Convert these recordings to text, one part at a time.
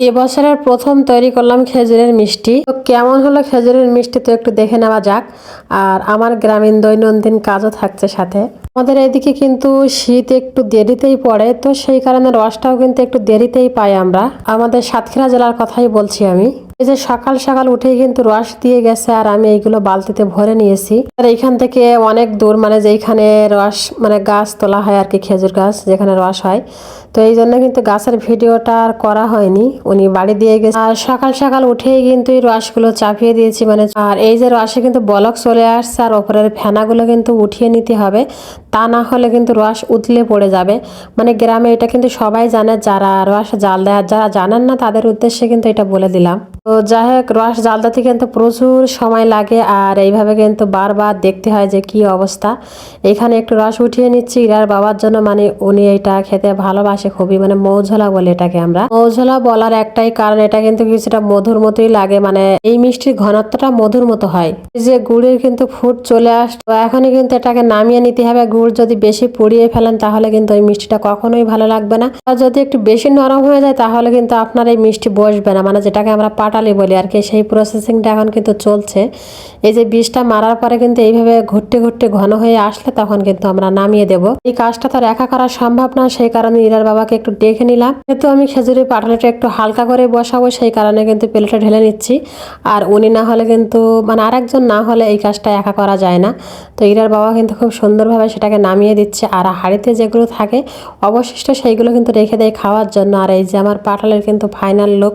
এবছরের প্রথম তৈরি করলাম খেজুরের মিষ্টি। তো কেমন হলো খেজুরের মিষ্টি তো একটু দেখে নেওয়া যাক। আর আমার গ্রামীণ দৈনন্দিন কাজও থাকছে সাথে। আমাদের এদিকে কিন্তু শীত একটু দেরিতেই পড়ে, তো সেই কারণে রসটাও কিন্তু একটু দেরিতেই পাই আমরা। আমাদের সাতক্ষীরা জেলার কথাই বলছি আমি। এই যে সকাল সকাল উঠেই কিন্তু রস দিয়ে গেছে আর আমি এইগুলো বালতিতে ভরে নিয়েছি। আর এইখান থেকে অনেক দূর মানে যেখানে রস মানে গাছ তোলা হয় আর কি, খেজুর গাছ যেখানে রস হয়। তো এই জন্য কিন্তু গাছের ভিডিওটা আর করা হয়নি, উনি বাড়ি দিয়ে গেছে। আর সকাল সকাল উঠেই কিন্তু এই রসগুলো চাপিয়ে দিয়েছি মানে আর এই যে রসে কিন্তু বলক চলে আসছে আর ওপরের ফেনাগুলো কিন্তু উঠিয়ে নিতে হবে। তা না হলে কিন্তু রস উতলে পড়ে যাবে। মানে গ্রামে এটা কিন্তু সবাই জানে, যারা রস জাল দেয় যারা জানেন না তাদের উদ্দেশ্যে কিন্তু এটা বলে দিলাম। তো যাই হোক, রস জাল কিন্তু প্রচুর সময় লাগে, আর এইভাবে কিন্তু বারবার দেখতে হয় যে কি অবস্থা। এখানে একটু রস উঠিয়ে নিচ্ছি, ইরার বাবার জন্য মানে উনি এটা খেতে ভালোবাসে খুবই মানে মৌঝোলা বলে এটাকে আমরা। মৌঝোলা বলার একটাই কারণ, এটা কিন্তু কিছুটা মধুর মতোই লাগে মানে এই মিষ্টির ঘনত্বটা মধুর মতো হয়। যে গুড়ের কিন্তু ফুট চলে আসতো, এখনই কিন্তু এটাকে নামিয়ে নিতে হবে, গুড় যদি বেশি পুড়িয়ে ফেলেন, তাহলে কিন্তু ওই মিষ্টিটা কখনোই ভালো লাগবে না। আর যদি একটু বেশি নরম হয়ে যায়, তাহলে কিন্তু আপনার এই মিষ্টি বসবে না। মানে যেটাকে আমরা পাটালি বলি আর কি, সেই প্রসেসিংটা এখন কিন্তু চলছে। এই যে বীজটা মারার পরে কিন্তু এইভাবে ঘুরতে ঘুরতে ঘন হয়ে আসলে তখন কিন্তু আমরা নামিয়ে দেব। এই কাজটা তো একা করা সম্ভব না, সেই কারণে ইরার বাবাকে একটু ডেকে নিলাম। যেহেতু আমি খেজুরি পাটালিটা একটু হালকা করে বসাবো, সেই কারণে কিন্তু প্লেটে ঢেলে নিচ্ছি। আর উনি না হলে কিন্তু মানে আরেকজন না হলে এই কাজটা একা করা যায় না। তো ইরার বাবা কিন্তু খুব সুন্দরভাবে সেটাকে নামিয়ে দিচ্ছে আর হাড়িতে যেগুলো থাকে, অবশিষ্ট সেইগুলো কিন্তু রেখে দেয় খাওয়ার জন্য। আর এই যে আমার পাটালের কিন্তু ফাইনাল লুক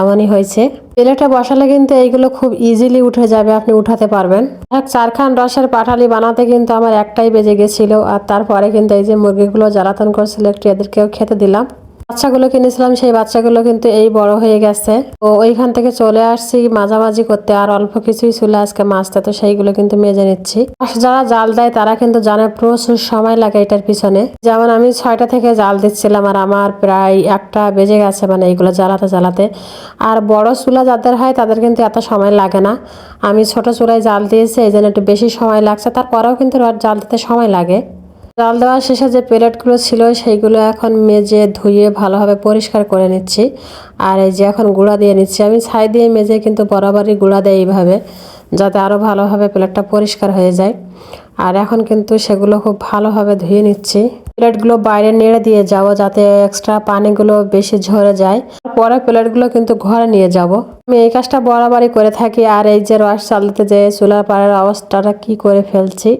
এমনই হয়েছে। প্লেটে বসালে কিন্তু এইগুলো খুব ইজিলি উঠে যাবে, আপনি উঠাতে পারবেন। এক চারখান রসের পাটালি বানাতে কিন্তু আমার একটাই বেজে গেছিল। আর তারপরে কিন্তু এই যে মুরগিগুলো জ্বালাতন করছিল, একটু এদেরকেও খেতে দিলাম। বাচ্চাগুলো কিনেছিলাম, সেই বাচ্চাগুলো কিন্তু এই বড় হয়ে গেছে। তো ওইখান থেকে চলে আসছি, মাঝামাঝি করতে আর অল্প কিছুই ছিল আজকে মাছটা, তো সেইগুলো কিন্তু মেজে নিচ্ছি। আর যারা জাল দেয়, তারা কিন্তু জানে প্রচুর সময় লাগে এটার পিছনে। যেমন আমি ছয়টা থেকে জাল দিচ্ছিলাম আর আমার প্রায় একটা বেজে গেছে মানে এইগুলো জ্বালাতে জ্বালাতে। আর বড় চুলা যাদের হয়, তাদের কিন্তু এত সময় লাগে না। আমি ছোট চুলায় জাল দিয়েছি, এই জন্য একটু বেশি সময় লাগছে। তারপরেও কিন্তু রড জাল দিতে সময় লাগে। জাল দেওয়ার শেষে যে প্লেটগুলো ছিল সেইগুলো এখন মেজে ধুয়ে ভালোভাবে পরিষ্কার করে নিচ্ছি। আর এই যে এখন গুঁড়া দিয়ে নিচ্ছি। আমি ছাই দিয়ে মেজে কিন্তু বরাবরই গুঁড়া দেয় এইভাবে, যাতে আরও ভালোভাবে প্লেটটা পরিষ্কার হয়ে যায়। আর এখন কিন্তু সেগুলো খুব ভালোভাবে ধুয়ে নিচ্ছি। প্লেটগুলো বাইরে নেড়ে দিয়ে যাব যাতে এক্সট্রা পানিগুলো বেশি ঝরে যায়। পরে প্লেটগুলো কিন্তু ঘরে নিয়ে যাব। আমি এই কাজটা বরাবরই করে থাকি আর এই যে রস চালাতে যে চুলার পাড়ের অবস্থাটা কি করে ফেলছি,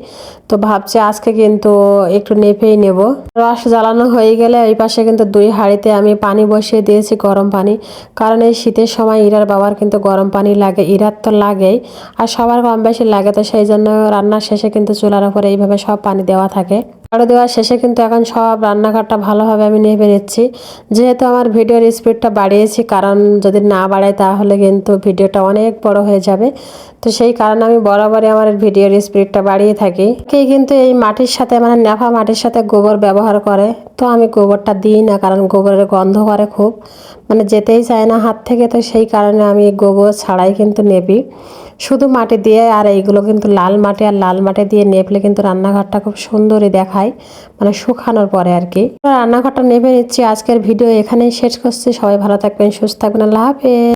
তো ভাবছি আজকে কিন্তু একটু নেপেই নেব। রস জ্বালানো হয়ে গেলে এই পাশে কিন্তু দুই হাঁড়িতে আমি পানি বসিয়ে দিয়েছি গরম পানি, কারণ এই শীতের সময় ইরার বাবার কিন্তু গরম পানি লাগে, ইরার তো লাগেই, আর সবার কম বেশি লাগে তো সেই জন্য রান্নার শেষে কিন্তু চুলার উপরে এইভাবে সব পানি দেওয়া থাকে। আরও দেওয়ার শেষে কিন্তু এখন সব রান্নাঘরটা ভালোভাবে আমি নেবে নিচ্ছি। যেহেতু আমার ভিডিওর স্পিডটা বাড়িয়েছি, কারণ যদি না বাড়াই তাহলে কিন্তু ভিডিওটা অনেক বড় হয়ে যাবে। তো সেই কারণে আমি বরাবরই আমার ভিডিওর স্পিডটা বাড়িয়ে থাকি। কেই কিন্তু এই মাটির সাথে মানে নেফা মাটির সাথে গোবর ব্যবহার করে, তো আমি গোবরটা দিই না, কারণ গোবরের গন্ধ করে খুব। মানে যেতেই চায় না হাত থেকে, তো সেই কারণে আমি গোবর ছাড়াই কিন্তু নেবি। শুধু মাটি দিয়ে আর এইগুলো কিন্তু লাল মাটি আর লাল মাটি দিয়ে নেপলে কিন্তু রান্নাঘরটা খুব সুন্দরই দেখায় মানে শুকানোর পরে আর কি। রান্নাঘরটা নেবে নিচ্ছি, আজকের ভিডিও এখানেই শেষ করছি। সবাই ভালো থাকবেন, সুস্থ থাকবেন, আল্লাহ হাফেজ।